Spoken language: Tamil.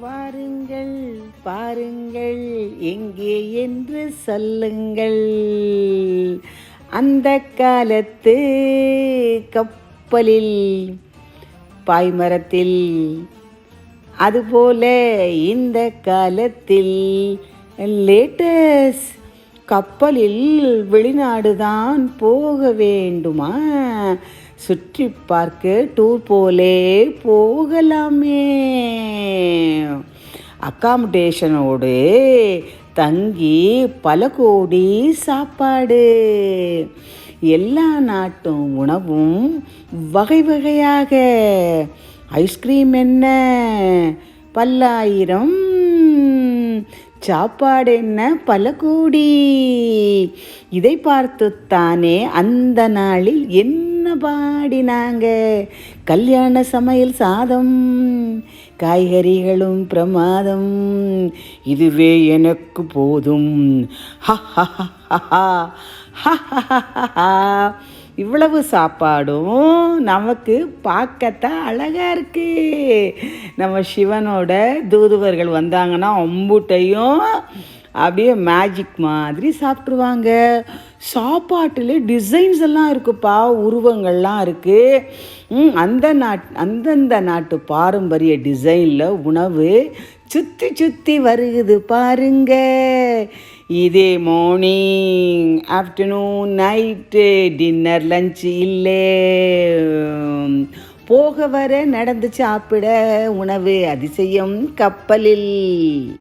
வாருங்கள் பாருங்கள் எங்கே என்று சொல்லுங்கள். அந்த காலத்து கப்பலில் பாய்மரத்தில் அதுபோல இந்த காலத்தில் லேட்டஸ் கப்பலில் வெளிநாடுதான் போக வேண்டுமா? சுற்றி பார்க்க டூர் போலே போகலாமே. அக்காமடேஷனோடு தங்கி பல கோடி சாப்பாடு. எல்லா நாட்டும் உணவும் வகை வகையாக. ஐஸ்கிரீம் என்ன? பல்லாயிரம். சாப்பாடு என்ன? பல கோடி. இதை பார்த்துத்தானே அந்த நாளில் என்ன பாடினாங்க. கல்யாண சமையல் சாதம் காய்கறிகளும் பிரமாதம். இதுவே எனக்கு போதும். இவ்வளவு சாப்பாடும் நமக்கு பார்க்கத்தான் அழகாக இருக்கு. நம்ம சிவனோட தூதுவர்கள் வந்தாங்கன்னா அம்புட்டையும் அப்படியே மேஜிக் மாதிரி சாப்பிட்ருவாங்க சாப்பாட்டில் டிசைன்ஸ் எல்லாம் இருக்குப்பா உருவங்கள்லாம் இருக்குது அந்த நாட் அந்தந்த நாட்டு பாரம்பரிய டிசைனில் உணவு சுற்றி சுற்றி வருகுது பாருங்க. இதே morning afternoon night dinner lunch இல்லை. போக வர நடந்து சாப்பிட உணவு அதிசயம் கப்பலில்.